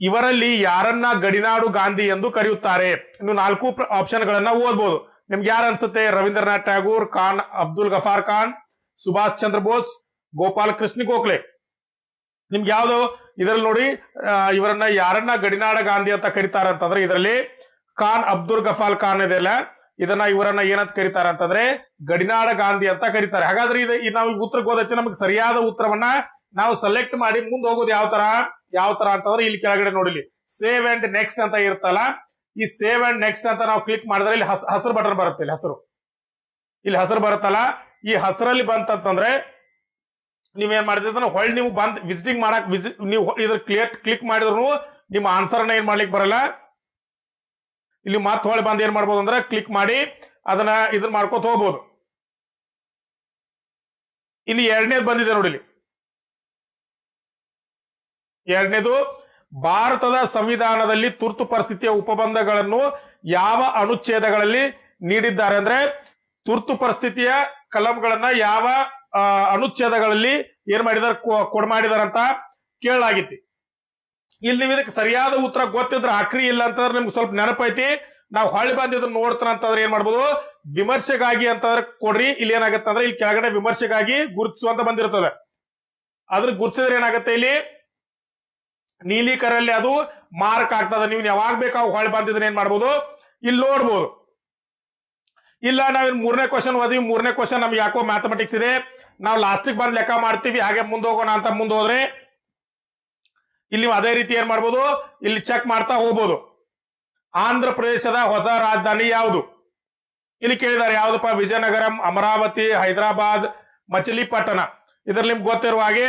Speaker 1: ಇವರಲ್ಲಿ ಯಾರನ್ನ ಗಡಿನಾಡು ಗಾಂಧಿ ಎಂದು ಕರೆಯುತ್ತಾರೆ? ಇನ್ನು ನಾಲ್ಕು ಆಪ್ಷನ್ ಗಳನ್ನ ಓದ್ಬೋದು. ನಿಮ್ಗೆ ಯಾರು ಅನ್ಸುತ್ತೆ? ರವೀಂದ್ರನಾಥ್ ಟ್ಯಾಗೂರ್, ಖಾನ್, ಅಬ್ದುಲ್ ಗಫಾರ್ ಖಾನ್, ಸುಭಾಷ್ ಚಂದ್ರ ಬೋಸ್, ಗೋಪಾಲ್ ಕೃಷ್ಣ ಗೋಖಲೆ. ನಿಮ್ಗೆ ಯಾವ್ದು? ಇದರಲ್ಲಿ ನೋಡಿ ಇವರನ್ನ ಯಾರನ್ನ ಗಡಿನಾಡ ಗಾಂಧಿ ಅಂತ ಕರೀತಾರೆ ಅಂತಂದ್ರೆ ಇದರಲ್ಲಿ ಖಾನ್ ಅಬ್ದುಲ್ ಗಫಾಲ್ ಖಾನ್ ಇದೆಯಲ್ಲ ಇದನ್ನ ಇವರನ್ನ ಏನಂತ ಕರೀತಾರೆ ಅಂತಂದ್ರೆ ಗಡಿನಾಡ ಗಾಂಧಿ ಅಂತ ಕರೀತಾರೆ. ಹಾಗಾದ್ರೆ ಇದು ನಾವು ಉತ್ತರಕ್ಕೆ ಉತ್ತರ ಓದೈತಿ ನಮಗೆ ಸರಿಯಾದ ಉತ್ತರವನ್ನ ನಾವು ಸೆಲೆಕ್ಟ್ ಮಾಡಿ ಮುಂದೆ ಹೋಗೋದು ಯಾವ ತರ? ಯಾವ ತರ ಅಂತಂದ್ರೆ ಇಲ್ಲಿ ಕೆಳಗಡೆ ನೋಡಿಲಿ. ಸೇವ್ ಅಂಡ್ ನೆಕ್ಸ್ಟ್ ಅಂತ ಇರುತ್ತಲ್ಲ, ಈ ಸೇವ್ ಅಂಡ್ ನೆಕ್ಸ್ಟ್ ಅಂತ ನಾವು ಕ್ಲಿಕ್ ಮಾಡಿದ್ರೆ ಇಲ್ಲಿ ಹಸ್- ಹಸಿರು ಬಟನ್ ಬರುತ್ತೆ ಇಲ್ಲಿ ಹಸಿರು. ಇಲ್ಲಿ ಹಸಿರು ಬರುತ್ತಲ್ಲ, ಈ ಹಸಿರಲ್ಲಿ ಬಂತಂತಂದ್ರೆ ನೀವೇನ್ ಮಾಡಿದ್ರೆ ಹೊಳ್ಳಿ ನೀವು ಬಂದ್ ವಿಸಿಟಿಂಗ್ ಮಾಡಕ್ ವಿಸಿಟ್ ನೀವು ಇದ್ರ ಕ್ಲಿಯರ್ ಕ್ಲಿಕ್ ಮಾಡಿದ್ರು ನಿಮ್ಮ ಆನ್ಸರ್ನ ಏನ್ ಮಾಡ್ಲಿಕ್ಕೆ ಬರಲ್ಲ. ಇಲ್ಲಿ ಮತ್ತೆ ಹೊಳ್ಳಿ ಬಂದ್ ಏನ್ ಮಾಡ್ಬೋದು ಅಂದ್ರೆ ಕ್ಲಿಕ್ ಮಾಡಿ ಅದನ್ನ ಇದನ್ನ ಮಾಡ್ಕೋತ ಹೋಗ್ಬೋದು. ಇಲ್ಲಿ ಎರಡನೇದು ಬಂದಿದೆ ನೋಡಿ ಇಲ್ಲಿ. ಎರಡನೇದು, ಭಾರತದ ಸಂವಿಧಾನದಲ್ಲಿ ತುರ್ತು ಪರಿಸ್ಥಿತಿಯ ಉಪಬಂಧಗಳನ್ನು ಯಾವ ಅನುಚ್ಛೇದಗಳಲ್ಲಿ ನೀಡಿದ್ದಾರೆ ಅಂದ್ರೆ ತುರ್ತು ಪರಿಸ್ಥಿತಿಯ ಕಲಂಗಳನ್ನ ಯಾವ ಅನುಚ್ಛೇದಗಳಲ್ಲಿ ಏನ್ ಮಾಡಿದಾರೆ ಕೊಡ್ ಮಾಡಿದಾರಂತ ಕೇಳಲಾಗಿತ್ತು. ಇಲ್ಲಿ ನೀವು ಇದಕ್ಕೆ ಸರಿಯಾದ ಉತ್ತರ ಗೊತ್ತಿದ್ರೆ ಆಕ್ರಿ ಇಲ್ಲ ಅಂತಂದ್ರೆ ನಿಮ್ಗೆ ಸ್ವಲ್ಪ ನೆನಪೈತಿ ನಾವು ಹಳ್ಳಿ ಬಂದು ನೋಡ್ತಾರ ಅಂತಂದ್ರೆ ಏನ್ ಮಾಡ್ಬೋದು? ವಿಮರ್ಶೆಗಾಗಿ ಅಂತಂದ್ರೆ ಕೊಡ್ರಿ, ಇಲ್ಲಿ ಏನಾಗುತ್ತೆ ಅಂದ್ರೆ ಇಲ್ಲಿ ಕೆಳಗಡೆ ವಿಮರ್ಶೆಗಾಗಿ ಗುರುತಿಸು ಅಂತ ಬಂದಿರ್ತದೆ. ಅದ್ರ ಗುರುತಿಸಿದ್ರೆ ಏನಾಗತ್ತೆ ಇಲ್ಲಿ? ನೀಲಿ ಕರಲ್ಲಿ ಅದು ಮಾರ್ಕ್ ಆಗ್ತದೆ. ನೀವು ಯಾವಾಗ ಬೇಕಾವ್ ಹೊಳ್ಳಿ ಬಂದಿದ್ರೆ ಏನ್ ಮಾಡ್ಬೋದು? ಇಲ್ಲಿ ನೋಡ್ಬೋದು. ಇಲ್ಲ ನಾವ್ ಮೂರನೇ ಕ್ವಶನ್ ಓದಿ ಮೂರನೇ ಕ್ವಶನ್ ನಮ್ಗೆ ಯಾಕೋ ಮ್ಯಾಥಮೆಟಿಕ್ಸ್ ಇದೆ. ನಾವು ಲಾಸ್ಟಿಗೆ ಬಂದು ಲೆಕ್ಕ ಮಾಡ್ತೀವಿ, ಹಾಗೆ ಮುಂದೆ ಹೋಗೋಣ ಅಂತ ಮುಂದೆ ಹೋದ್ರೆ ಇಲ್ಲಿ ಅದೇ ರೀತಿ ಏನ್ ಮಾಡ್ಬೋದು? ಇಲ್ಲಿ ಚೆಕ್ ಮಾಡ್ತಾ ಹೋಗ್ಬೋದು. ಆಂಧ್ರ ಪ್ರದೇಶದ ಹೊಸ ರಾಜಧಾನಿ ಯಾವುದು? ಇಲ್ಲಿ ಕೇಳಿದ್ದಾರೆ ಯಾವ್ದಪ್ಪ? ವಿಜಯನಗರಂ, ಅಮರಾವತಿ, ಹೈದರಾಬಾದ್, ಮಚಿಲಿಪಟ್ಟಣ. ಇದ್ರಲ್ಲಿ ನಿಮ್ಗೆ ಗೊತ್ತಿರುವ ಹಾಗೆ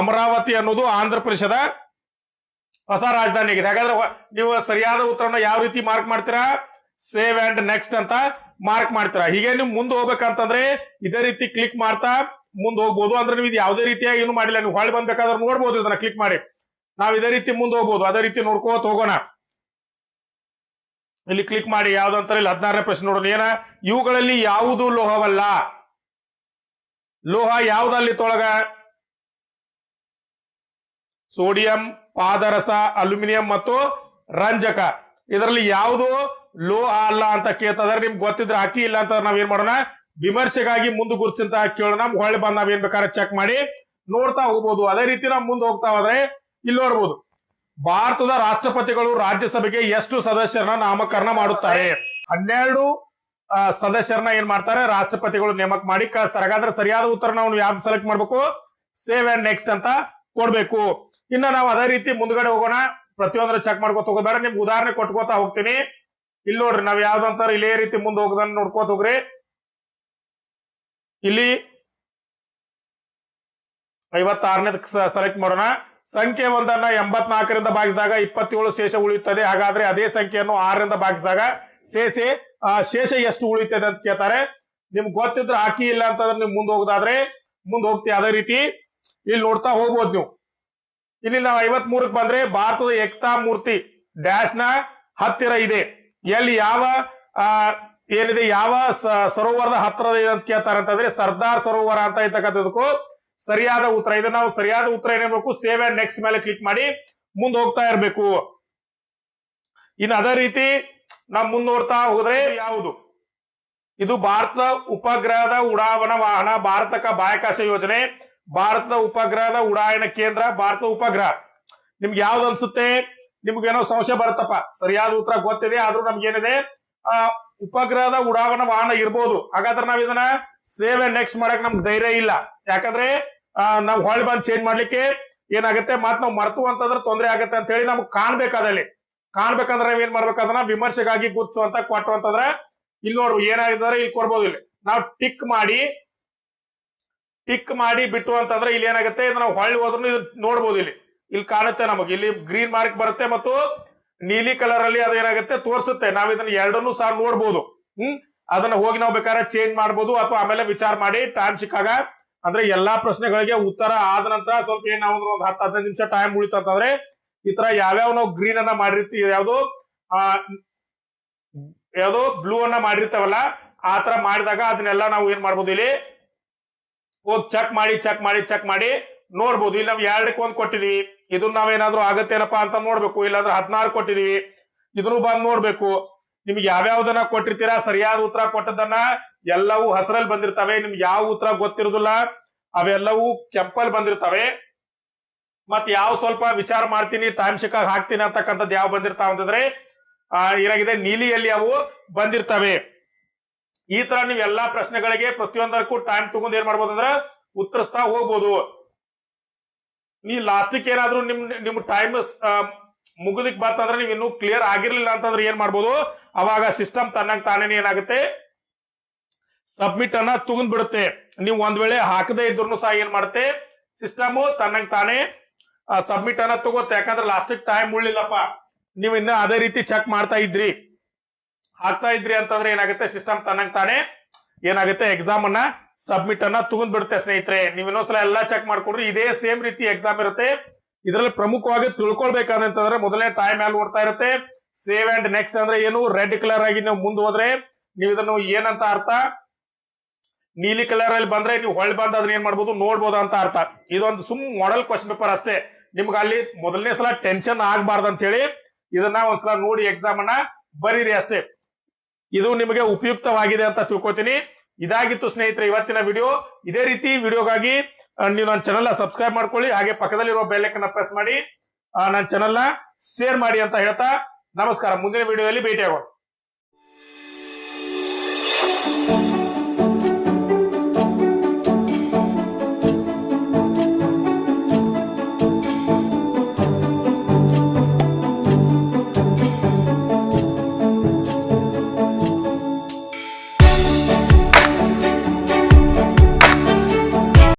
Speaker 1: ಅಮರಾವತಿ ಅನ್ನೋದು ಆಂಧ್ರ ಪ್ರದೇಶದ ಹೊಸ ರಾಜಧಾನಿ ಆಗಿದೆ. ಹಾಗಾದ್ರೆ ನೀವು ಸರಿಯಾದ ಉತ್ತರವನ್ನು ಯಾವ ರೀತಿ ಮಾರ್ಕ್ ಮಾಡ್ತೀರಾ? ಸೇವ್ ಅಂಡ್ ನೆಕ್ಸ್ಟ್ ಅಂತ ಮಾರ್ಕ್ ಮಾಡ್ತೀರಾ. ಹೀಗೆ ನೀವು ಮುಂದೆ ಹೋಗ್ಬೇಕಂತಂದ್ರೆ ಇದೇ ರೀತಿ ಕ್ಲಿಕ್ ಮಾಡ್ತಾ ಮುಂದೆ ಹೋಗ್ಬೋದು. ಅಂದ್ರೆ ನೀವು ಇದು ಯಾವುದೇ ರೀತಿಯಾಗಿ ಏನು ಮಾಡಿಲ್ಲ. ನೀವು ಹೊಳ್ಳಿ ಬಂದ್ಬೇಕಾದ್ರೆ ನೋಡ್ಬೋದು ಇದನ್ನ ಕ್ಲಿಕ್ ಮಾಡಿ. ನಾವು ಇದೇ ರೀತಿ ಮುಂದೆ ಹೋಗ್ಬೋದು. ಅದೇ ರೀತಿ ನೋಡ್ಕೋತ ಹೋಗೋಣ. ಇಲ್ಲಿ ಕ್ಲಿಕ್ ಮಾಡಿ. ಯಾವ್ದಂತಾರೆ ಇಲ್ಲಿ ಹದಿನಾರನೇ ಪ್ರಶ್ನೆ ನೋಡೋಣ. ಏನ? ಇವುಗಳಲ್ಲಿ ಯಾವುದು ಲೋಹವಲ್ಲ? ಲೋಹ ಯಾವ್ದಲ್ಲಿ ತೊಳಗ? ಸೋಡಿಯಂ, ಪಾದರಸ, ಅಲ್ಯೂಮಿನಿಯಂ ಮತ್ತು ರಂಜಕ. ಇದರಲ್ಲಿ ಯಾವುದು ಲೋಹ ಅಲ್ಲ ಅಂತ ಕೇಳ್ತದ್ರೆ ನಿಮ್ಗೆ ಗೊತ್ತಿದ್ರೆ ಹಾಕಿ. ಇಲ್ಲ ಅಂತ ನಾವ್ ಏನ್ ಮಾಡೋಣ? ವಿಮರ್ಶೆಗಾಗಿ ಮುಂದೆ ಗುರುತಿಂತ ಕೇಳೋಣ. ಹೊಳ್ಳಿ ಬಂದ್ ನಾವ್ ಏನ್ ಬೇಕಾದ್ರೆ ಚೆಕ್ ಮಾಡಿ ನೋಡ್ತಾ ಹೋಗ್ಬೋದು. ಅದೇ ರೀತಿ ನಾವು ಮುಂದೆ ಹೋಗ್ತಾ ಹೋದ್ರೆ ಇಲ್ಲಿ ನೋಡ್ಬೋದು. ಭಾರತದ ರಾಷ್ಟ್ರಪತಿಗಳು ರಾಜ್ಯಸಭೆಗೆ ಎಷ್ಟು ಸದಸ್ಯರನ್ನ ನಾಮಕರಣ ಮಾಡುತ್ತಾರೆ? ಹನ್ನೆರಡು ಸದಸ್ಯರನ್ನ ಏನ್ ಮಾಡ್ತಾರೆ? ರಾಷ್ಟ್ರಪತಿಗಳು ನೇಮಕ ಮಾಡಿ ಕಳಿಸ್ತಾರೆ. ಹಾಗಾದ್ರೆ ಸರಿಯಾದ ಉತ್ತರ ನಾವು ಯಾವ್ದು ಸೆಲೆಕ್ಟ್ ಮಾಡ್ಬೇಕು? ಸೇವ್ ಅಂಡ್ ನೆಕ್ಸ್ಟ್ ಅಂತ ಕೊಡ್ಬೇಕು. ಇನ್ನ ನಾವು ಅದೇ ರೀತಿ ಮುಂದ್ಗಡೆ ಹೋಗೋಣ. ಪ್ರತಿಯೊಂದನ್ನು ಚೆಕ್ ಮಾಡ್ಕೋತ ಹೋಗೋದಾರ ನಿಮ್ಗೆ ಉದಾಹರಣೆ ಕೊಟ್ಕೋತಾ ಹೋಗ್ತೀನಿ. ಇಲ್ಲಿ ನೋಡ್ರಿ, ನಾವ್ ಯಾವ್ದಂತಾರ ಇಲ್ಲೇ ರೀತಿ ಮುಂದೆ ಹೋಗೋದನ್ನ ನೋಡ್ಕೋತ ಹೋಗ್ರಿ. ಇಲ್ಲಿ ಐವತ್ತಾರನೇದ ಸೆಲೆಕ್ಟ್ ಮಾಡೋಣ. ಸಂಖ್ಯೆ ಒಂದನ್ನ ಎಂಬತ್ನಾಲ್ಕರಿಂದ ಭಾಗಿಸಿದಾಗ ಇಪ್ಪತ್ತೇಳು ಶೇಷ ಉಳಿಯುತ್ತದೆ. ಹಾಗಾದ್ರೆ ಅದೇ ಸಂಖ್ಯೆಯನ್ನು ಆರರಿಂದ ಭಾಗಿಸಿದಾಗ ಶೇಷೆ ಶೇಷ ಎಷ್ಟು ಉಳಿಯುತ್ತದೆ ಅಂತ ಕೇಳ್ತಾರೆ. ನಿಮ್ಗೆ ಗೊತ್ತಿದ್ರೆ ಹಾಕಿ, ಇಲ್ಲ ಅಂತಂದ್ರೆ ನೀವು ಮುಂದೆ ಹೋಗೋದಾದ್ರೆ ಮುಂದೆ ಹೋಗ್ತೀವಿ ಅದೇ ರೀತಿ. ಇಲ್ಲಿ ನೋಡ್ತಾ ಹೋಗ್ಬೋದು ನೀವು. ಇಲ್ಲಿ ನಾವು ಐವತ್ ಮೂರಕ್ಕೆ ಬಂದ್ರೆ ಭಾರತದ ಏಕತಾ ಮೂರ್ತಿ ಡ್ಯಾಶ್ನ ಹತ್ತಿರ ಇದೆ. ಎಲ್ಲಿ ಯಾವ ಏನಿದೆ? ಯಾವ ಸರೋವರದ ಹತ್ರ ಏನಂತ ಕೇಳ್ತಾರೆ ಅಂತಂದ್ರೆ ಸರ್ದಾರ್ ಸರೋವರ ಅಂತ ಇರ್ತಕ್ಕಂಥದಕ್ಕೂ ಸರಿಯಾದ ಉತ್ತರ. ಇದೆ ನಾವು ಸರಿಯಾದ ಉತ್ತರ ಏನಿರ್ಬೇಕು ಸೇವ್ ಅಂಡ್ ನೆಕ್ಸ್ಟ್ ಮೇಲೆ ಕ್ಲಿಕ್ ಮಾಡಿ ಮುಂದೆ ಹೋಗ್ತಾ ಇರಬೇಕು. ಇನ್ನು ಅದೇ ರೀತಿ ನಾವು ಮುಂದುವರ್ತಾ ಹೋದ್ರೆ ಯಾವುದು? ಇದು ಭಾರತದ ಉಪಗ್ರಹದ ಉಡಾವಣಾ ವಾಹನ, ಭಾರತಕ ಬಾಹ್ಯಾಕಾಶ ಯೋಜನೆ, ಭಾರತದ ಉಪಗ್ರಹದ ಉಡಾಯನ ಕೇಂದ್ರ, ಭಾರತದ ಉಪಗ್ರಹ. ನಿಮ್ಗೆ ಯಾವ್ದು ಅನ್ಸುತ್ತೆ? ನಿಮ್ಗೇನೋ ಸಂಶಯ ಬರುತ್ತಪ್ಪ. ಸರಿಯಾದ ಉತ್ತರ ಗೊತ್ತಿದೆ, ಆದ್ರೂ ನಮ್ಗೇನಿದೆ? ಉಪಗ್ರಹದ ಉಡಾವಣಾ ವಾಹನ ಇರ್ಬೋದು. ಹಾಗಾದ್ರೆ ನಾವ್ ಇದನ್ನ ಸೇವ್ ನೆಕ್ಸ್ಟ್ ಮಾಡಕ್ ನಮ್ಗೆ ಧೈರ್ಯ ಇಲ್ಲ. ಯಾಕಂದ್ರೆ ನಾವು ಹೊಳ್ ಬಂದ್ ಚೇಂಜ್ ಮಾಡ್ಲಿಕ್ಕೆ ಏನಾಗುತ್ತೆ? ಮತ್ ನಾವು ಮರ್ತು ಅಂತಂದ್ರೆ ತೊಂದರೆ ಆಗುತ್ತೆ ಅಂತ ಹೇಳಿ ನಮ್ಗೆ ಕಾಣ್ಬೇಕಾದಲ್ಲಿ. ಕಾಣ್ಬೇಕಂದ್ರೆ ನಾವ್ ಏನ್ ಮಾಡ್ಬೇಕಂದ್ರ ವಿಮರ್ಶೆಗಾಗಿ ಗುರ್ತು ಅಂತ ಕೊಟ್ಟು ಅಂತಂದ್ರೆ ಇಲ್ಲಿ ನೋಡ್ರಿ ಏನಾಗಿದ್ದಾರೆ ಇಲ್ಲಿ ಕೊಡ್ಬೋದು ಇಲ್ಲಿ. ನಾವು ಟಿಕ್ ಮಾಡಿ ಟಿಕ್ ಮಾಡಿ ಬಿಟ್ಟು ಅಂತಂದ್ರೆ ಇಲ್ಲಿ ಏನಾಗುತ್ತೆ? ಇದು ನಾವು ಹೊಳ್ಳಿ ಹೋದ್ರು ನೋಡ್ಬೋದು ಇಲ್ಲಿ. ಇಲ್ಲಿ ಕಾಣುತ್ತೆ ನಮಗೆ. ಇಲ್ಲಿ ಗ್ರೀನ್ ಮಾರ್ಕ್ ಬರುತ್ತೆ ಮತ್ತು ನೀಲಿ ಕಲರ್ ಅಲ್ಲಿ ಅದು ಏನಾಗುತ್ತೆ ತೋರಿಸುತ್ತೆ. ನಾವ್ ಇದನ್ನ ಎರಡನ್ನೂ ಸಹ ನೋಡ್ಬೋದು. ಹ್ಮ್? ಅದನ್ನ ಹೋಗಿ ನಾವು ಬೇಕಾದ್ರೆ ಚೇಂಜ್ ಮಾಡ್ಬೋದು ಅಥವಾ ಆಮೇಲೆ ವಿಚಾರ ಮಾಡಿ ಟೈಮ್ ಸಿಕ್ಕಾಗ. ಅಂದ್ರೆ ಎಲ್ಲಾ ಪ್ರಶ್ನೆಗಳಿಗೆ ಉತ್ತರ ಆದ ನಂತರ ಸ್ವಲ್ಪ ಏನ್ ನಾವು ಒಂದು ಹತ್ತು ಹದಿನೈದು ನಿಮಿಷ ಟೈಮ್ ಉಳಿತು ಅಂತಂದ್ರೆ ಈ ತರ ಯಾವ್ಯಾವ ನಾವು ಗ್ರೀನ್ ಅನ್ನ ಮಾಡಿರ್ತೀವಿ, ಯಾವ್ದು, ಆ, ಯಾವ್ದು ಬ್ಲೂ ಅನ್ನ ಮಾಡಿರ್ತಾವಲ್ಲ, ಆ ತರ ಮಾಡಿದಾಗ ಅದನ್ನೆಲ್ಲ ನಾವು ಏನ್ ಮಾಡ್ಬೋದು ಇಲ್ಲಿ? ಹೋಗಿ ಚೆಕ್ ಮಾಡಿ ಚೆಕ್ ಮಾಡಿ ಚೆಕ್ ಮಾಡಿ ನೋಡ್ಬೋದು. ಇಲ್ಲಿ ನಾವು ಎರಡಕ್ಕೆ ಒಂದ್ ಕೊಟ್ಟಿದೀವಿ. ಇದನ್ನ ನಾವೇನಾದ್ರೂ ಆಗತ್ತೇನಪ್ಪಾ ಅಂತ ನೋಡ್ಬೇಕು, ಇಲ್ಲಾಂದ್ರೆ ಹದಿನಾರು ಕೊಟ್ಟಿದೀವಿ. ಇದನ್ನು ಬಂದ್ ನೋಡ್ಬೇಕು. ನಿಮ್ಗೆ ಯಾವ್ಯಾವ್ದನ್ನ ಕೊಟ್ಟಿರ್ತೀರಾ, ಸರಿಯಾದ ಉತ್ತರ ಕೊಟ್ಟದನ್ನ ಎಲ್ಲವೂ ಹಸರಲ್ಲಿ ಬಂದಿರ್ತವೆ. ನಿಮ್ಗೆ ಯಾವ ಉತ್ತರ ಗೊತ್ತಿರುದಿಲ್ಲ. ಅವೆಲ್ಲವೂ ಕೆಂಪಲ್ ಬಂದಿರ್ತವೆ. ಮತ್ ಯಾವ ಸ್ವಲ್ಪ ವಿಚಾರ ಮಾಡ್ತೀನಿ ಟೈಮ್ ಸಿಕ್ಕಾಗ ಹಾಕ್ತೀನಿ ಅಂತಕ್ಕಂಥದ್ದು ಯಾವ ಬಂದಿರ್ತಾವ ಅಂತಂದ್ರೆ, ಆ, ಏನಾಗಿದೆ, ನೀಲಿಯಲ್ಲಿ ಅವು ಬಂದಿರ್ತವೆ. ಈ ತರ ನೀವು ಎಲ್ಲಾ ಪ್ರಶ್ನೆಗಳಿಗೆ ಪ್ರತಿಯೊಂದಕ್ಕೂ ಟೈಮ್ ತಗೊಂಡ್ ಏನ್ ಮಾಡ್ಬೋದು ಅಂದ್ರೆ ಉತ್ತರಿಸ್ತಾ ಹೋಗ್ಬೋದು. ನೀ ಲಾಸ್ಟಿಕ್ ಏನಾದ್ರೂ ನಿಮ್ ನಿಮ್ ಟೈಮ್ ಮುಗುದಿಕ್ ಬರ್ತಂದ್ರೆ ನೀವು ಇನ್ನೂ ಕ್ಲಿಯರ್ ಆಗಿರ್ಲಿಲ್ಲ ಅಂತಂದ್ರೆ ಏನ್ ಮಾಡ್ಬೋದು? ಅವಾಗ ಸಿಸ್ಟಮ್ ತನ್ನಂಗ್ ತಾನೇ ಏನಾಗುತ್ತೆ? ಸಬ್ಮಿಟ್ ಅನ್ನ ತಗೊಂಡ್ ಬಿಡುತ್ತೆ. ನೀವು ಒಂದ್ ವೇಳೆ ಹಾಕದೇ ಇದ್ರು ಸಹ ಏನ್ ಮಾಡುತ್ತೆ? ಸಿಸ್ಟಮ್ ತನ್ನಂಗ್ ತಾನೇ ಸಬ್ಮಿಟ್ ಅನ್ನ ತಗೋತ್ತೆ. ಯಾಕಂದ್ರೆ ಲಾಸ್ಟಿಕ್ ಟೈಮ್ ಉಳ್ಳಿಲ್ಲಪ್ಪ. ನೀವು ಇನ್ನ ಅದೇ ರೀತಿ ಚೆಕ್ ಮಾಡ್ತಾ ಇದ್ರಿ. ಹಾಕ್ತಾ ಇದ್ರಿ ಅಂತಂದ್ರೆ ಏನಾಗುತ್ತೆ? ಸಿಸ್ಟಮ್ ತನ್ನಂಗ್ ತಾನೇ ಏನಾಗುತ್ತೆ? ಎಕ್ಸಾಮ್ ಅನ್ನ ಸಬ್ಮಿಟ್ ಅನ್ನ ತಗೊಂಡ್ ಬಿಡುತ್ತೆ ಸ್ನೇಹಿತರೆ. ನೀವು ಇನ್ನೊಂದ್ಸಲ ಎಲ್ಲಾ ಚೆಕ್ ಮಾಡ್ಕೊಡ್ರಿ. ಇದೇ ಸೇಮ್ ರೀತಿ ಎಕ್ಸಾಮ್ ಇರುತ್ತೆ. ಇದರಲ್ಲಿ ಪ್ರಮುಖವಾಗಿ ತಿಳ್ಕೊಳ್ಬೇಕಾದಂತಂದ್ರೆ ಮೊದಲನೇ ಟೈಮ್ ಅಲ್ಲಿ ಓಡ್ತಾ ಇರುತ್ತೆ? ಸೇವ್ ಅಂಡ್ ನೆಕ್ಸ್ಟ್ ಅಂದ್ರೆ ಏನು? ರೆಡ್ ಕಲರ್ ಆಗಿ ನೀವು ಮುಂದೆ ಹೋದ್ರೆ ನೀವು ಇದನ್ನು ಏನಂತ ಅರ್ಥ? ನೀಲಿ ಕಲರ್ ಅಲ್ಲಿ ಬಂದ್ರೆ ನೀವು ಹೊಳ್ ಬಂದ್ ಅದನ್ನ ಏನ್ ಮಾಡ್ಬೋದು? ನೋಡ್ಬೋದು ಅಂತ ಅರ್ಥ. ಇದೊಂದು ಸುಮ್ ಮಾಡೆಲ್ ಕ್ವಶನ್ ಪೇಪರ್ ಅಷ್ಟೇ. ನಿಮ್ಗೆ ಅಲ್ಲಿ ಮೊದಲನೇ ಸಲ ಟೆನ್ಷನ್ ಆಗ್ಬಾರ್ದು ಅಂತ ಹೇಳಿ ಇದನ್ನ ಒಂದ್ಸಲ ನೋಡಿ ಎಕ್ಸಾಮ್ ಅನ್ನ ಬರೀರಿ ಅಷ್ಟೇ. ಇದು ನಿಮಗೆ ಉಪಯುಕ್ತವಾಗಿದೆ ಅಂತ ತಿಳ್ಕೊತೀನಿ. ಇದಾಗಿತ್ತು ಸ್ನೇಹಿತರೆ, ಇವತ್ತಿನ ವಿಡಿಯೋ ಇದೇ ರೀತಿ ವಿಡಿಯೋಗಾಗಿ ನೀವು ನನ್ನ ಚಾನಲ್ ಸಬ್ಸ್ಕ್ರೈಬ್ ಮಾಡ್ಕೊಳ್ಳಿ, ಹಾಗೆ ಪಕ್ಕದಲ್ಲಿರೋ ಬೆಲ್ಲೈಕನ್ನ ಪ್ರೆಸ್ ಮಾಡಿ ನನ್ನ ಚಾನಲ್ನ ಶೇರ್ ಮಾಡಿ ಅಂತ ಹೇಳ್ತಾ, ನಮಸ್ಕಾರ. ಮುಂದಿನ ವಿಡಿಯೋದಲ್ಲಿ ಭೇಟಿಯಾಗೋಣ.